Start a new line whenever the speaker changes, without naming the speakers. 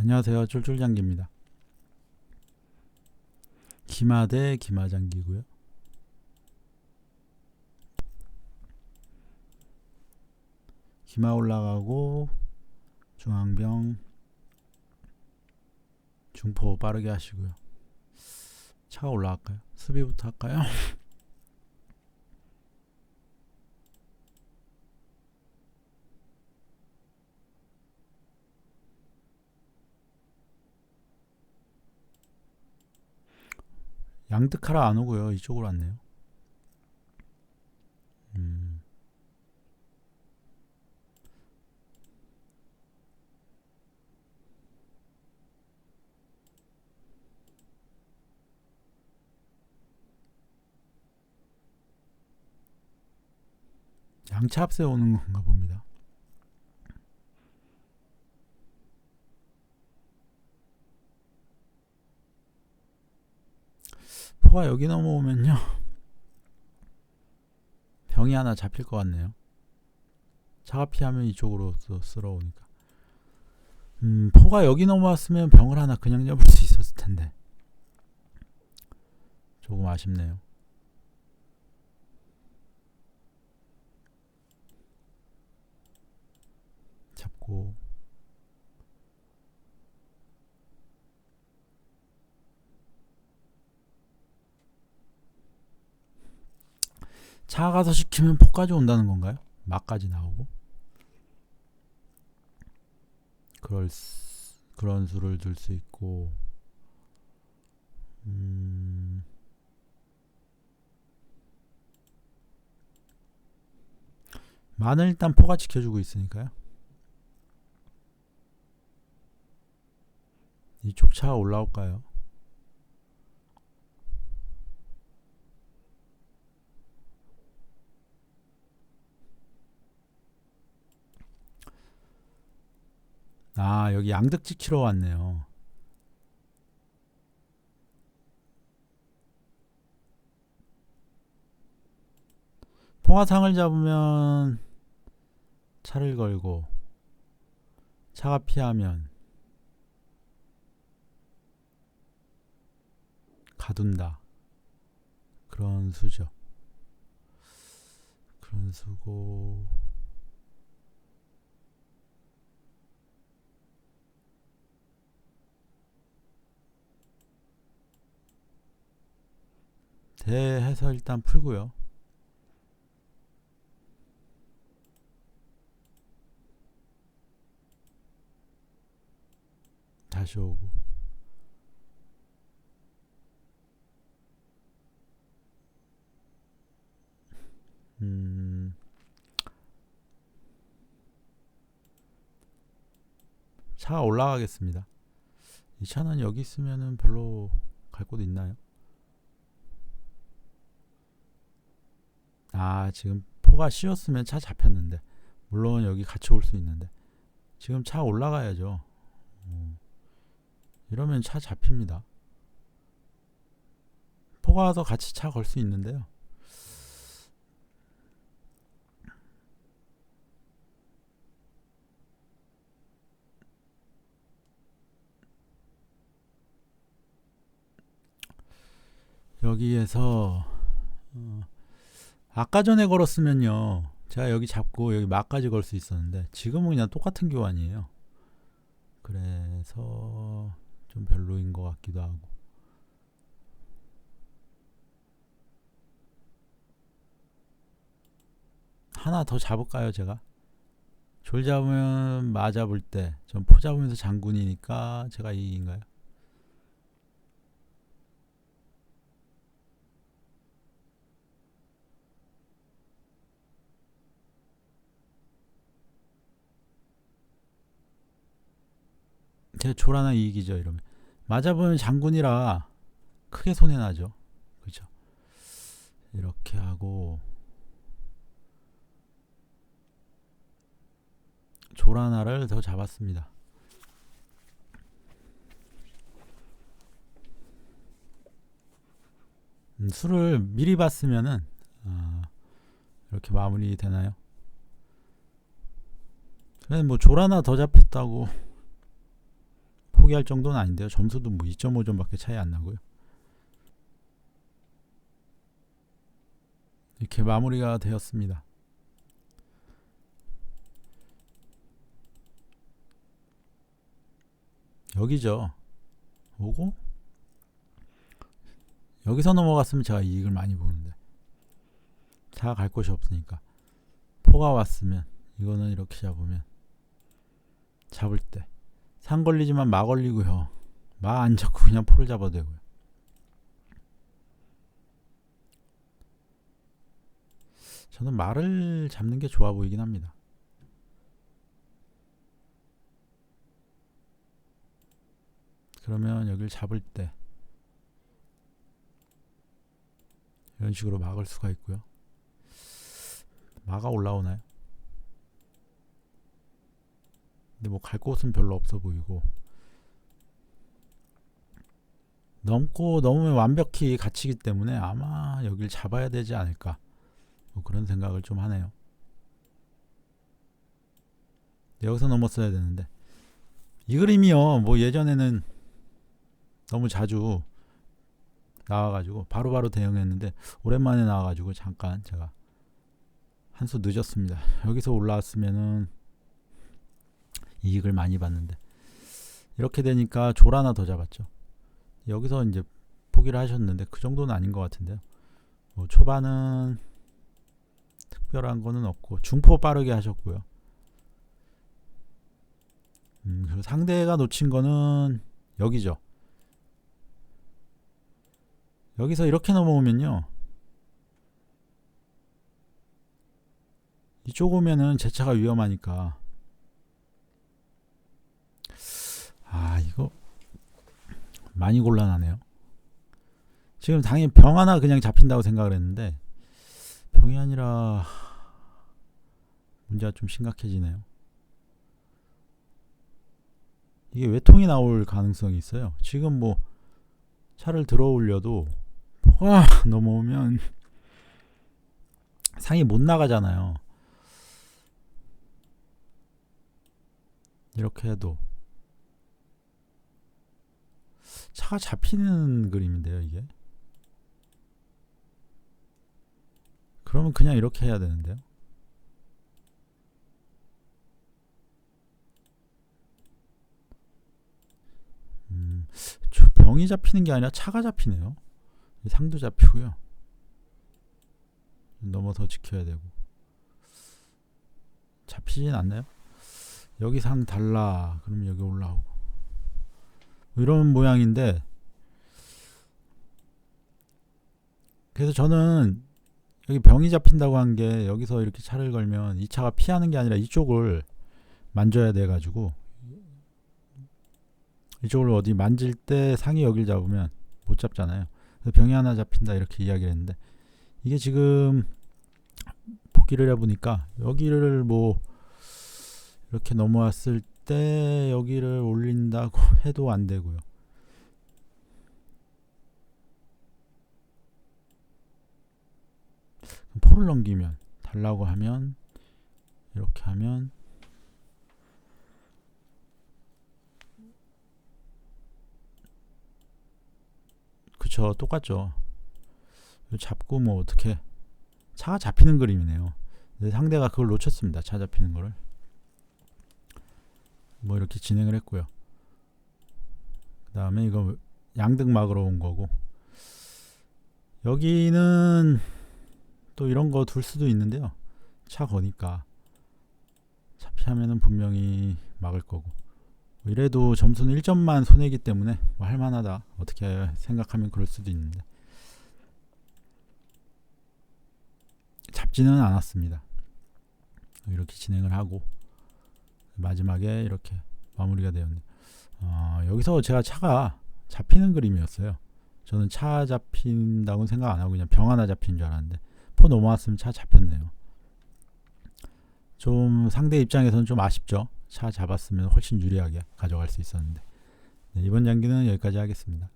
안녕하세요. 쫄쫄장기입니다. 기마대 기마장기고요. 기마 올라가고 중앙병 중포 빠르게 하시고요. 차가 올라갈까요? 수비부터 할까요? 양득하라 안 오고요. 이쪽으로 왔네요. 음. 양차 합세 오는 건가 봅니 다. 포가 여기 넘어오면요. 병이 하나 잡힐 것 같네요. 차가 피하면 이쪽으로 또 쓸어오니까. 음, 포가 여기 넘어왔으면 병을 하나 그냥 잡을 수 있었을 텐데. 조금 아쉽네요. 잡고 차 가서 시키면 포까지 온다는 건가요? 막까지 나오고 그럴 수, 그런 수를 둘수 있고 음, 마는 일단 포가 지켜주고 있으니까요. 이쪽 차 올라올까요? 아, 여기 양득 지키러 왔네요. 포화상을 잡으면 차를 걸고 차가 피하면 가둔다. 그런 수죠. 그런 수고 대해서 일단 풀고요. 다시 오고 음, 차 올라가겠습니다. 이 차는 여기 있으면은 별로 갈 곳 있나요? 아, 지금 포가 씌었으면 차 잡혔는데. 물론 여기 같이 올 수 있는데. 지금 차 올라가야죠. 어, 이러면 차 잡힙니다. 포가 와서 같이 차 걸 수 있는데요. 여기에서 어, 아까 전에 걸었으면요. 제가 여기 잡고 여기 막까지 걸 수 있었는데 지금은 그냥 똑같은 교환이에요. 그래서 좀 별로인 것 같기도 하고. 하나 더 잡을까요, 제가? 졸 잡으면 마 잡을 때, 전 포 잡으면서 장군이니까 제가 이인가요? 제 조라나 이익이죠 이러면. 맞아보면 장군이라 크게 손해 나죠. 그죠? 이렇게 하고 조라나를 더 잡았습니다. 음, 수를 미리 봤으면은 아, 이렇게 마무리 되나요? 뭐 조라나 더 잡혔다고 포기할 정도는 아닌데요. 점수도 뭐 2.5점밖에 차이 안 나고요. 이렇게 마무리가 되었습니다. 여기죠. 오고 여기서 넘어갔으면 제가 이익을 많이 보는데 차갈 곳이 없으니까 포가 왔으면 이거는 이렇게 잡으면 잡을 때 상 걸리지만 마 걸리고요. 마 안 잡고 그냥 포를 잡아도 되고요. 저는 말을 잡는 게 좋아 보이긴 합니다. 그러면 여기를 잡을 때 이런 식으로 막을 수가 있고요. 마가 올라오나요? 근데 뭐 갈 곳은 별로 없어 보이고 넘고 넘으면 완벽히 갇히기 때문에 아마 여길 잡아야 되지 않을까 뭐 그런 생각을 좀 하네요. 여기서 넘었어야 되는데 이 그림이요 뭐 예전에는 너무 자주 나와가지고 바로바로 대응했는데 오랜만에 나와가지고 잠깐 제가 한 수 늦었습니다. 여기서 올라왔으면은 이익을 많이 봤는데 이렇게 되니까 졸 하나 더 잡았죠. 여기서 이제 포기를 하셨는데 그 정도는 아닌 것 같은데요. 뭐 초반은 특별한 거는 없고 중포 빠르게 하셨고요. 음, 상대가 놓친 거는 여기죠. 여기서 이렇게 넘어오면요. 이쪽 오면은 제 차가 위험하니까. 아, 이거 많이 곤란하네요. 지금 당연히 병 하나 그냥 잡힌다고 생각을 했는데 병이 아니라 문제가 좀 심각해지네요. 이게 외통이 나올 가능성이 있어요. 지금 뭐 차를 들어 올려도 포가 넘어오면 상이 못 나가잖아요. 이렇게 해도 차가 잡히는 그림인데요, 이게. 그러면 그냥 이렇게 해야 되는데요. 음, 저 병이 잡히는 게 아니라 차가 잡히네요. 상도 잡히고요. 넘어서 지켜야 되고. 잡히진 않나요? 여기 상 달라. 그럼 여기 올라오고. 뭐 이런 모양인데. 그래서 저는 여기 병이 잡힌다고 한 게 여기서 이렇게 차를 걸면 이 차가 피하는 게 아니라 이쪽을 만져야 돼 가지고 이쪽을 어디 만질 때 상이 여길 잡으면 못 잡잖아요. 병이 하나 잡힌다 이렇게 이야기를 했는데 이게 지금 복귀를 해보니까 여기를 뭐 이렇게 넘어왔을 때 여기를 올린다고 해도 안 되고요. 포를 넘기면 달라고 하면 이렇게 하면 그쵸 똑같죠. 잡고 뭐 어떻게 차가 잡히는 그림이네요. 근데 상대가 그걸 놓쳤습니다 차 잡히는 거를 뭐 이렇게 진행을 했고요. 그 다음에 이거 양등막으로 온 거고. 여기는 또 이런 거 둘 수도 있는데요. 차 거니까. 차 피하면은 분명히 막을 거고. 뭐 이래도 점수는 1점만 손해기 때문에 뭐 할만하다. 어떻게 생각하면 그럴 수도 있는데. 잡지는 않았습니다. 이렇게 진행을 하고 마지막에 이렇게 마무리가 되었네요 어, 여기서 제가 차가 잡히는 그림이었어요. 저는 차 잡힌다고 생각 안 하고 그냥 병 하나 잡힌 줄 알았는데 포 넘어왔으면 차 잡혔네요. 좀 상대 입장에서는 좀 아쉽죠. 차 잡았으면 훨씬 유리하게 가져갈 수 있었는데. 네, 이번 장기는 여기까지 하겠습니다.